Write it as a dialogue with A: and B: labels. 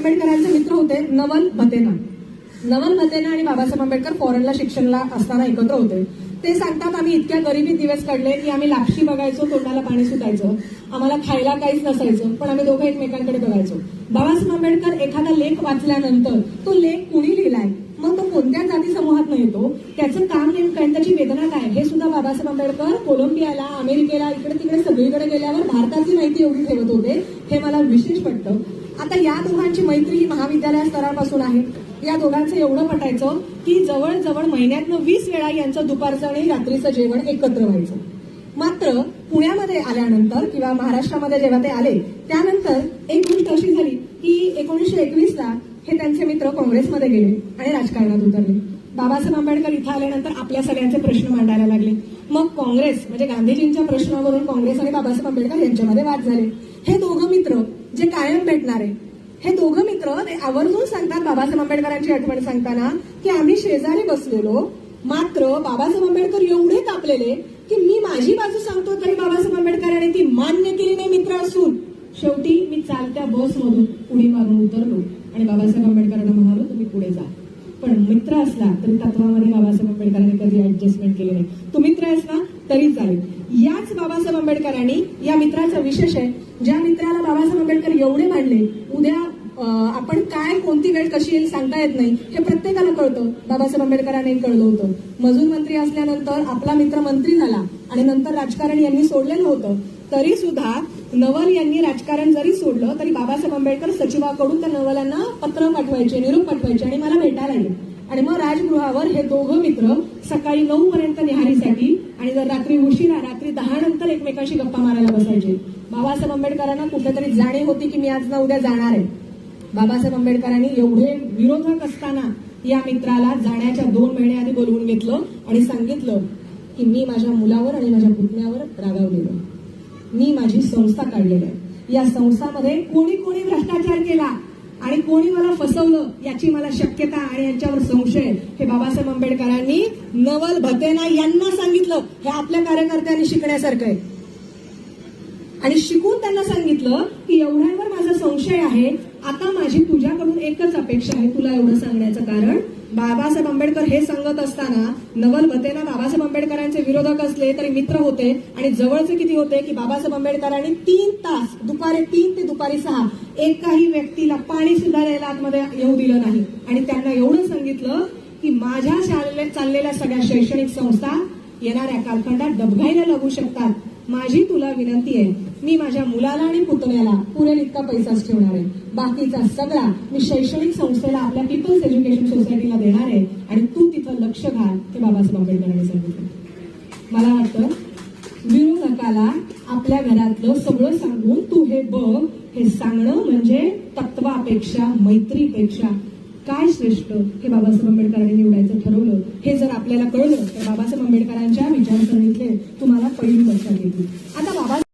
A: आंबेडकरांचे मित्र होते नवल भतेना नवल भतेना आणि बाबासाहेब आंबेडकर फॉरेनला शिक्षणला असताना एकत्र होते. ते सांगतात आम्ही इतक्या गरिबीत दिवस काढले की आम्ही लापशी बघायचो तोंडाला पाणी सुटायचं. आम्हाला खायला काहीच नसायचं पण आम्ही दोघं एकमेकांकडे बघायचो. बाबासाहेब आंबेडकर एखादा लेख वाचल्यानंतर तो लेख कुणी लिहिलाय? मग तो कोणत्या जाती समूहात येतो? त्याचं काम नेमकं आहे, त्याची वेदना काय? हे सुद्धा बाबासाहेब आंबेडकर कोलंबियाला अमेरिकेला इकडे तिकडे सगळीकडे गेल्यावर भारताची माहिती एवढी ठेवत होते हे मला विशेष पटतं आता या दोघांची मैत्री ही महाविद्यालया स्तरापासून आहे. या दोघांचं एवढं पटायचं की जवळजवळ महिन्यातनं वीस वेळा यांचं दुपारचं आणि रात्रीचं जेवण एकत्र व्हायचं. मात्र पुण्यामध्ये आल्यानंतर किंवा महाराष्ट्रामध्ये जेव्हा ते आले त्यानंतर एक गोष्ट अशी झाली की एकोणीसशे एकवीसला हे त्यांचे मित्र काँग्रेसमध्ये गेले आणि राजकारणात उतरले. बाबासाहेब आंबेडकर इथं आल्यानंतर आपल्या सगळ्यांचे प्रश्न मांडायला लागले. मग काँग्रेस म्हणजे गांधीजींच्या प्रश्नावरून काँग्रेस आणि बाबासाहेब आंबेडकर यांच्यामध्ये वाद झाले. हे दोघं मित्र जे कायम भेटणारे हे दोघं मित्र ते आवर्जून सांगतात बाबासाहेब आंबेडकरांची आठवण सांगताना की आम्ही शेजारी बसलेलो मात्र बाबासाहेब आंबेडकर एवढे तापलेले की मी माझी बाजू सांगतो तरी बाबासाहेब आंबेडकरांनी ती मान्य केली नाही मित्र असून. शेवटी मी चालत्या बसमधून उडी मारून उतरलो आणि बाबासाहेब आंबेडकरांना म्हणालो तुम्ही पण मित्र असला तरी तत्वामध्ये बाबासाहेब आंबेडकरांनी कधी ऍडजस्टमेंट केली नाही. तू मित्र असला तरी चालेल. याच बाबासाहेब आंबेडकरांनी या मित्राचा विशेष आहे ज्या मित्राला बाबासाहेब आंबेडकर एवढे मांडले उद्या आपण काय कोणती वेळ कशी येईल सांगता येत नाही. हे प्रत्येकाला कळतं. बाबासाहेब आंबेडकरांनी कळलं होतं. मजूर मंत्री असल्यानंतर आपला मित्र मंत्री झाला आणि नंतर राजकारण यांनी सोडलेलं होतं. तरी सुद्धा नवल यांनी राजकारण जरी सोडलं तरी बाबासाहेब आंबेडकर सचिवाकडून त्या नवलांना पत्र पाठवायचे निरोप पाठवायचे आणि मला भेटायला आले. आणि मग राजगृहावर हे दोघं मित्र सकाळी नऊ पर्यंत निहारीसाठी आणि जर रात्री उशिरा रात्री दहा नंतर एकमेकांशी गप्पा मारायला बसायचे. बाबासाहेब आंबेडकरांना कुठेतरी जाणीव होती की मी आज ना उद्या जाणार आहे. बाबासाहेब आंबेडकरांनी एवढे विरोधक असताना या मित्राला जाण्याच्या दोन महिने आधी बोलवून घेतलं आणि सांगितलं की मी माझ्या मुलावर आणि माझ्या पुतण्यावर रागावलेलो मी माझी संस्था काढलेली आहे. या संस्थामध्ये कोणी कोणी भ्रष्टाचार केला आणि कोणी मला फसवलं याची मला शक्यता आणि यांच्यावर संशय हे बाबासाहेब आंबेडकरांनी नवल भतेना यांना सांगितलं. हे आपल्या कार्यकर्त्यांनी शिकण्यासारखं आहे. आणि शिकून त्यांना सांगितलं की एवढ्यावर माझा संशय आहे आता माझी तुझ्याकडून एकच अपेक्षा आहे तुला एवढं सांगण्याचं कारण. बाबासाहेब आंबेडकर हे सांगत असताना नवल भतेना बाबासाहेब आंबेडकरांचे विरोधक असले तरी मित्र होते आणि जवळचे किती होते की बाबासाहेब आंबेडकरांनी तीन तास दुपारी तीन ते दुपारी सहा एकाही व्यक्तीला पाणी सुद्धा द्यायला आतमध्ये येऊ दिलं नाही. आणि त्यांना एवढं सांगितलं की माझ्या चालले- चाललेल्या सगळ्या शैक्षणिक संस्था येणाऱ्या कालखंडात डबघाईला लागू शकतात. माझी तुला विनंती आहे मी माझ्या मुलाला आणि पुतण्याला पुरेल इतका पैसाच ठेवणार आहे. बाकीचा सगळा मी शैक्षणिक संस्थेला आपल्या पीपल्स एज्युकेशन सोसायटीला देणार आहे आणि तू तिथं लक्ष घाल ते बाबासाहेब आंबेडकरांनी सांगितलं. मला वाटतं विरोधकाला आपल्या घरातलं सगळं सांगून तू हे बघ हे सांगणं म्हणजे तत्वापेक्षा मैत्रीपेक्षा काय श्रेष्ठ हे बाबासाहेब आंबेडकरांनी निवडायचं ठरवलं. आपल्याला कळलं तर बाबासाहेब आंबेडकरांच्या विचारसरणीतले तुम्हाला पहिली लक्षात येतील